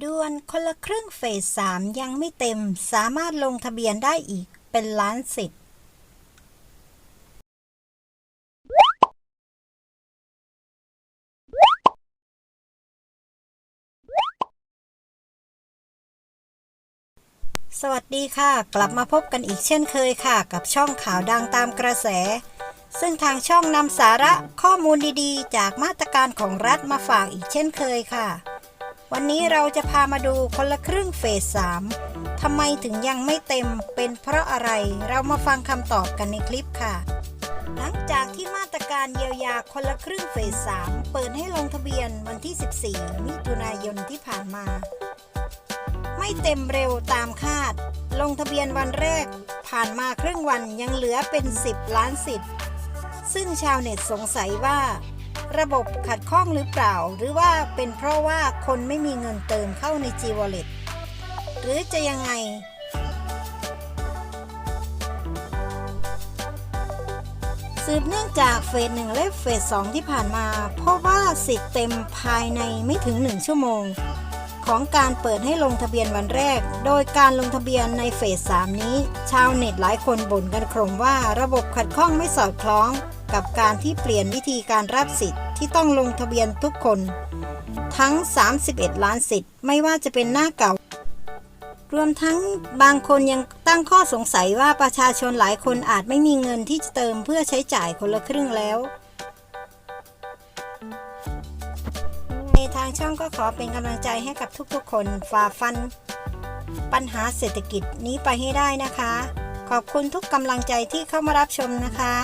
ด่วนคนละครึ่งเฟสสามยังไม่เต็ม สามารถลงทะเบียนได้อีกเป็นล้านสิทธิ์สวัสดีค่ะ กลับมาพบกันอีกเช่นเคยค่ะ กับช่องข่าวดังตามกระแส ซึ่งทางช่องนำสาระข้อมูลดีๆ จากมาตรการของรัฐมาฝากอีกเช่นเคยค่ะ วันนี้เราจะพามาดูคนละครึ่งเฟส 3 ทำไมถึงยังไม่เต็มเป็นเพราะอะไร เรามาฟังคำตอบกันในคลิปค่ะ หลังจากที่มาตรการเยียวยาคนละครึ่งเฟส 3 เปิดให้ลงทะเบียนวันที่ 14 มิถุนายนที่ผ่านมา ไม่เต็มเร็วตามคาด ลงทะเบียนวันแรก ผ่านมาครึ่งวันยังเหลือเป็น 10 ล้านสิทธิ์ซึ่งชาวเน็ตสงสัยว่า ระบบขัดข้องหรือเปล่า หรือว่าเป็นเพราะว่าคนไม่มีเงินเติมเข้าใน G Wallet หรือจะยังไง สืบเนื่องจากเฟสหนึ่งและเฟสสองที่ผ่านมาพบว่าสิทธิ์เต็มภายในไม่ถึง 1 ชั่วโมง ของการเปิดให้ลงทะเบียนวันแรก โดยการลงทะเบียนในเฟส3นี้ ชาวเน็ตหลายคนบ่นกันโครมว่าระบบขัดข้องไม่สอดคล้อง กับการที่เปลี่ยนวิธีการรับสิทธิ์ที่ต้องลงทะเบียนทุกคน ทั้ง 31 ล้านสิทธิ์ไม่ว่าจะเป็นหน้าเก่า รวมทั้งบางคนยังตั้งข้อสงสัยว่าประชาชนหลายคนอาจไม่มีเงินที่จะเติมเพื่อใช้จ่ายคนละครึ่งแล้วในทางช่องก็ขอเป็นกำลังใจให้กับทุกๆ คนฝ่าฟัน ปัญหาเศรษฐกิจนี้ไปให้ได้นะคะ ขอบคุณทุกกำลังใจที่เข้ามารับชมนะคะ